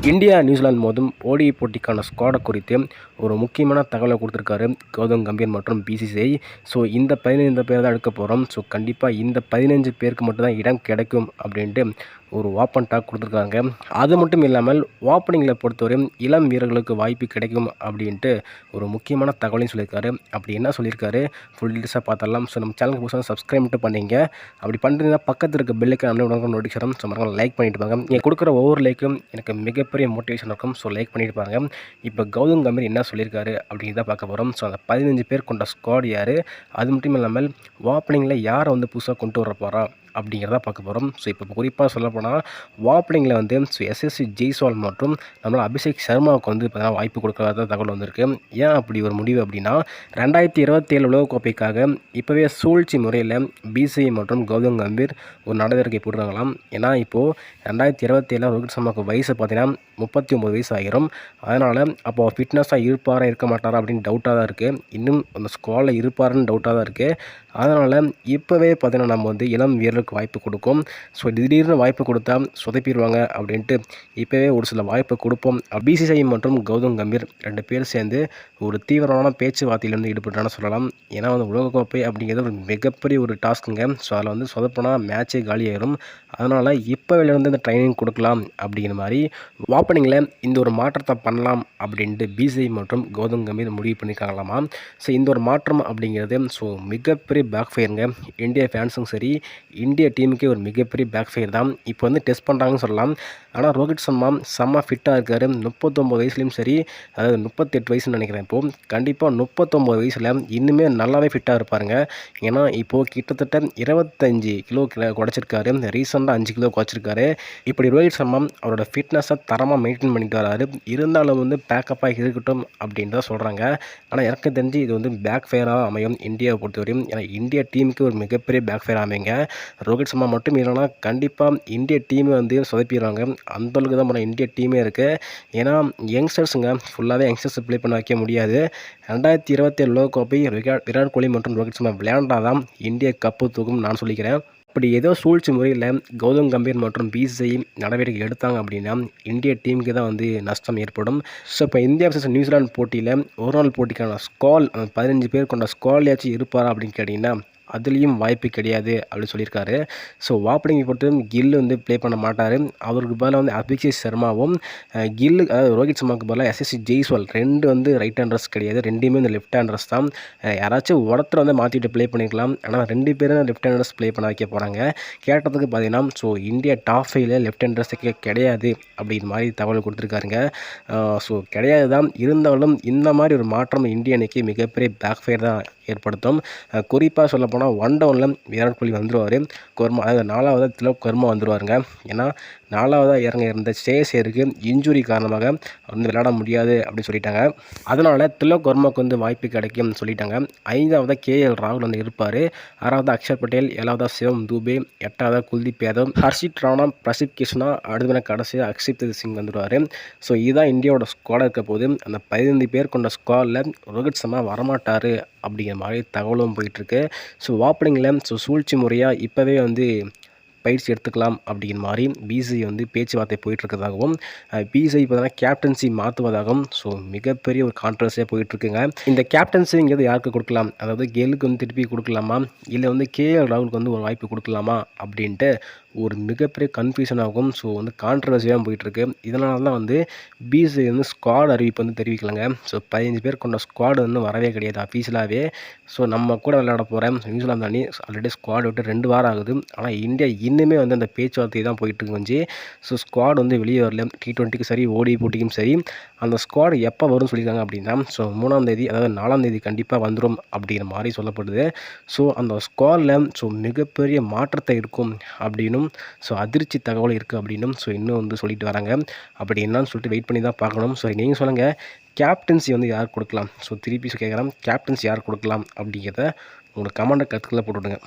India New Zealand மோதும் ஓடி போட்டிக்கான ஸ்குவாடை குறித்து ஒரு முக்கியமான தகவலை கொடுத்துருக்காரு கௌதம் கம்பீர் மற்றும் பிசிசிஐ ஸோ இந்த பதினைந்து பேர் தான் எடுக்க போகிறோம் ஸோ கண்டிப்பாக இந்த பதினஞ்சு பேருக்கு மட்டும்தான் இடம் கிடைக்கும் அப்படின்ட்டு ஒரு ஓப்பன் டாக் கொடுத்துருக்காங்க. அது மட்டும் இல்லாமல் ஓப்பனிங்கில் பொறுத்தவரையும் இளம் வீரர்களுக்கு வாய்ப்பு கிடைக்கும் அப்படின்ட்டு ஒரு முக்கியமான தகவலையும் சொல்லியிருக்காரு. அப்படி என்ன சொல்லியிருக்காரு? ஃபுல் டீட்டெயில்ஸாக பார்த்தலாம் ஸோ நம்ம சேனலுக்கு புதுசாக சப்ஸ்கிரைப் மட்டும் பண்ணிங்க. அப்படி பண்ணுறீங்கன்னா பக்கத்தில் இருக்க பெல்லுக்கு நம்ம உடனே நோட்டிஃபிகேஷன் ஸோ மறக்காம லைக் பண்ணிட்டு பாருங்க. நீங்கள் கொடுக்குற ஒவ்வொரு லைக்கும் எனக்கு மிகப்பெரிய மோட்டிவேஷன் இருக்கும். ஸோ லைக் பண்ணிட்டு பாருங்க. இப்போ கௌதம் கம்பீர் என்ன சொல்லியிருக்காரு அப்படின்னு தான் பார்க்க போகிறோம் ஸோ அந்த பதினஞ்சு பேர் கொண்ட ஸ்குவாட் யார்? அது மட்டும் இல்லாமல் ஓப்பனிங்கில் யாரை வந்து புதுசாக கொண்டு வர போகிறா அப்படிங்கிறத பார்க்க போகிறோம் ஸோ இப்போ குறிப்பாக சொல்லப்போனால் வாப்ளிங்கில் வந்து ஸோ எஸ்எஸ்சி ஜெய்ஸ்வால் மற்றும் நம்மளால் அபிஷேக் சர்மாவுக்கு வந்து பார்த்தீங்கன்னா வாய்ப்பு கொடுக்காத தகவல் வந்திருக்கு. ஏன் அப்படி ஒரு முடிவு அப்படின்னா ரெண்டாயிரத்தி இருபத்தேழு உலகக்கோப்பைக்காக இப்போவே சூழ்ச்சி முறையில் பிசிஐ மற்றும் கௌதம் கம்பீர் ஒரு நடவடிக்கை போடுறாங்களாம் ஏன்னா இப்போது ரெண்டாயிரத்தி இருபத்தேழில் ரோஹித் சர்மாவுக்கு வயசு பார்த்தீங்கன்னா முப்பத்தி ஒம்பது வயசு ஆகிரும் அதனால் அப்போ ஃபிட்னஸாக இருப்பாரா இருக்க மாட்டாரா அப்படின்னு டவுட்டாக தான் இருக்குது இன்னும் அந்த ஸ்குவாடில் இருப்பாருன்னு டவுட்டாக தான் இருக்குது அதனால் இப்போவே பார்த்தீங்கன்னா நம்ம வந்து இளம் வீரருக்கு வாய்ப்பு கொடுக்கும். ஸோ திடீர்னு வாய்ப்பு கொடுத்தா சொதப்பிடுவாங்க அப்படின்ட்டு இப்போவே ஒரு சில வாய்ப்பு கொடுப்போம். பிசிசிஐ மற்றும் கௌதம் கம்பீர் ரெண்டு பேர் சேர்ந்து ஒரு தீவிரமான பேச்சுவார்த்தையிலிருந்து ஈடுபட்டான்னு சொல்லலாம். ஏன்னா வந்து உலகக்கோப்பை அப்படிங்கிறது ஒரு மிகப்பெரிய ஒரு டாஸ்க்குங்க. ஸோ அதில் வந்து சொதப்பினா மேட்சே காலியாயிரும். அதனால் இப்போவிலேருந்து இந்த ட்ரைனிங் கொடுக்கலாம் அப்படிங்கிற மாதிரி ஓப்பனிங்கில் இந்த ஒரு மாற்றத்தை பண்ணலாம் அப்படின்ட்டு பிசிஐ மற்றும் கௌதம் கம்பீர் முடிவு பண்ணியிருக்காங்களாமா? ஸோ இந்த ஒரு மாற்றம் அப்படிங்கிறது ஸோ மிகப்பெரிய பேக் ஃபயருங்க இந்தியா ஃபேன்ஸும் சரி இந்திய டீமுக்கே ஒரு மிகப்பெரிய பேக் ஃபயர் தான். இப்போ வந்து டெஸ்ட் பண்ணுறாங்கன்னு சொல்லலாம். ஆனால் ரோஹித் சர்மா செம்ம ஃபிட்டாக இருக்கார். முப்பத்தொம்போது வயசுலேயும் சரி அதாவது முப்பத்தெட்டு வயசுன்னு நினைக்கிறேன் இப்போது கண்டிப்பாக முப்பத்தொம்போது வயசில் இன்னுமே நல்லாவே ஃபிட்டாக இருப்பாருங்க. ஏன்னா இப்போது கிட்டத்தட்ட இருபத்தஞ்சி கிலோ குறைச்சிருக்காரு. ரீசெண்டாக அஞ்சு கிலோ குறைச்சிருக்காரு. இப்படி ரோஹித் சர்மா அவரோட ஃபிட்னஸை தரமாக மெயின்டைன் பண்ணிட்டு வராரு. இருந்தாலும் வந்து பேக்கப்பாக இருக்கட்டும் அப்படின்னு தான் சொல்கிறாங்க ஆனால் எனக்கு தெரிஞ்சு இது வந்து பேக் ஃபயராக அமையும் இந்தியாவை பொறுத்தவரையும். ஏன்னா இந்தியா டீமுக்கு ஒரு மிகப்பெரிய பேக் ஃபயர் அமைங்க ரோஹித் சர்மா மட்டும் இல்லைனா கண்டிப்பாக இந்திய டீமை வந்து சொதப்பிடுறாங்க. அந்தளவுக்கு தான் நம்ம இந்திய டீமே இருக்குது ஏன்னா யங்ஸ்டர்ஸுங்க ஃபுல்லாகவே யங்ஸ்டர்ஸ் ப்ளே பண்ண வைக்க முடியாது. ரெண்டாயிரத்தி இருபத்தேழு உலகக்கோப்பை விராட் விராட் கோலி மற்றும் ரோஹித் சர்மா விளையாண்டாதான் இந்திய கப்பு தூக்கும் நான் சொல்லிக்கிறேன். அப்படி ஏதோ சூழ்ச்சி முறையில் கௌதம் கம்பீர் மற்றும் பிசிஐ நடவடிக்கை எடுத்தாங்க அப்படின்னா இந்திய டீமுக்கு தான் வந்து நஷ்டம் ஏற்படும். ஸோ இப்போ இந்தியா வர்சஸ் நியூசிலாந்து போட்டியில் ஒரு நாள் போட்டிக்கான ஸ்கால் பதினஞ்சு பேர் கொண்ட ஸ்கால்யாச்சும் இருப்பாரா அப்படின்னு கேட்டிங்கன்னா அதுலேயும் வாய்ப்பு கிடையாது அப்படின்னு சொல்லியிருக்காரு. ஸோ வாப்படிங்கை பொறுத்து கில் வந்து ப்ளே பண்ண மாட்டார். அவருக்கு பதிலாக வந்து அபிஷேக் சர்மாவும் கில்லு அதாவது ரோஹித் சர்மாவுக்கு பதிலாக எஸ்எஸ்சி ஜெய்ஸ்வால் ரெண்டு வந்து ரைட் ஹேண்டர்ஸ் கிடையாது. ரெண்டுமே வந்து லெஃப்ட் ஹேண்டர்ஸ் தான். யாராச்சும் ஒருத்தர் வந்து மாற்றிட்டு ப்ளே பண்ணிக்கலாம் ஆனால் ரெண்டு பேரும் லெஃப்ட் ஹேண்டர்ஸ் ப்ளே பண்ண வைக்க போகிறாங்க கேட்டதுக்கு பார்த்தீங்கன்னா ஸோ இந்தியா டாப் ஃபைவ்ல லெஃப்ட் ஹேண்டர்ஸுக்கு கிடையாது அப்படிங்கிற மாதிரி தகவல் கொடுத்துருக்காருங்க. ஸோ கிடையாது தான் இருந்தாலும் இந்த மாதிரி ஒரு மாற்றம் இந்திய அணிக்கு மிகப்பெரிய பேக் ஃபயர் தான். ஏற்படுத்தும். குறிப்பாக சொல்லப்போனால் ஒன் டவுனில் விராட் கோலி வந்துடுவார் கொர்மா அதாவது நாலாவது திலக் கர்மா வந்துடுவாருங்க ஏன்னா நாலாவதாக இறங்க இருந்த ஸ்ரேயசேருக்கு இன்ஜுரி காரணமாக வந்து விளையாட முடியாது அப்படின்னு சொல்லிட்டாங்க. அதனால் திலக் வர்மாவுக்கு வந்து வாய்ப்பு கிடைக்கும்னு சொல்லிட்டாங்க. ஐந்தாவதாக கேஎல் ராகுல் வந்து இருப்பார். ஆறாவது அக்ஷர் பட்டேல் ஏழாவதாக சிவம் தூபே எட்டாவதாக குல்தீப் யாதவ் ஹர்ஷித் ராணா பிரசித் கிருஷ்ணா அடுத்த கடைசியாக அக்ஷித் சிங் வந்துடுவார் ஸோ இதுதான் இந்தியாவோட ஸ்குவாடாக இருக்க போது அந்த பதினைந்து பேர் கொண்ட ஸ்குவாடில் ரோஹித் சர்மா வரமாட்டார் அப்படிங்கிற மாதிரி தகவலும் போயிட்டுருக்கு ஸோ ஓப்பனிங்கில் ஸோ சூழ்ச்சி முறையாக இப்போவே வந்து பயிற்சி எடுத்துக்கலாம் அப்படிங்கிற மாதிரி பிசிஐ வந்து பேச்சுவார்த்தை போயிட்டுருக்கதாகவும் பிசிஐ பார்த்தீங்கன்னா கேப்டன்சி மாற்றுவதாகவும் ஸோ மிகப்பெரிய ஒரு கான்ட்ரவர்சியாக போயிட்டுருக்குங்க. இந்த கேப்டன்சிங்கிறது யாருக்கு கொடுக்கலாம்? அதாவது கேலுக்கு வந்து திருப்பி கொடுக்கலாமா? இல்லை வந்து கேஎல் ராகுலுக்கு வந்து ஒரு வாய்ப்பு கொடுக்கலாமா? அப்படின்ட்டு ஒரு மிகப்பெரிய கன்ஃபியூஷன் ஆகும். ஸோ வந்து கான்ட்ரவர்சியாக போயிட்டுருக்கு. இதனால தான் வந்து பிசிஐ வந்து ஸ்குவாட் அறிவிப்பு வந்து தெரிவிக்கலங்க. ஸோ பதினஞ்சு பேர் கொண்ட ஸ்குவாடு வந்து வரவே கிடையாது அஃபீஷியலாகவே ஸோ நம்ம கூட விளையாட போகிறேன் நியூசிலாந்து அணி ஆல்ரெடி ஸ்குவாட் விட்டு ரெண்டு வாரம் ஆகுது. ஆனால் இந்தியா இன்னுமே வந்து அந்த பேச்சுவார்த்தை தான் போயிட்டு வந்து ஸோ ஸ்குவாட் வந்து வெளியே வரல. டி ட்வெண்ட்டிக்கும் சரி ஓடி போட்டிக்கும் சரி. அந்த ஸ்குவாடு எப்போ வரும்னு சொல்லியிருக்காங்க அப்படின்னா ஸோ மூணாம் தேதி அதாவது நாலாம் தேதி கண்டிப்பாக வந்துடும் அப்படிங்கிற மாதிரி சொல்லப்படுது. ஸோ அந்த ஸ்குவாடில் ஸோ மிகப்பெரிய மாற்றத்தை இருக்கும் அப்படின்னும் ஸோ அதிர்ச்சி தகவல் இருக்குது அப்படின்னும் ஸோ இன்னும் வந்து சொல்லிட்டு வராங்க. அப்படி என்னன்னு சொல்லிட்டு வெயிட் பண்ணி தான் பார்க்கணும். ஸோ நீங்கள் சொல்லுங்கள் கேப்டன்சி வந்து யார் கொடுக்கலாம்? ஸோ திருப்பி கேட்குறேன் கேப்டன்சி யார் கொடுக்கலாம் அப்படிங்கிறத உங்களோட கமெண்டை கற்றுக்கல போட்டுவிடுங்க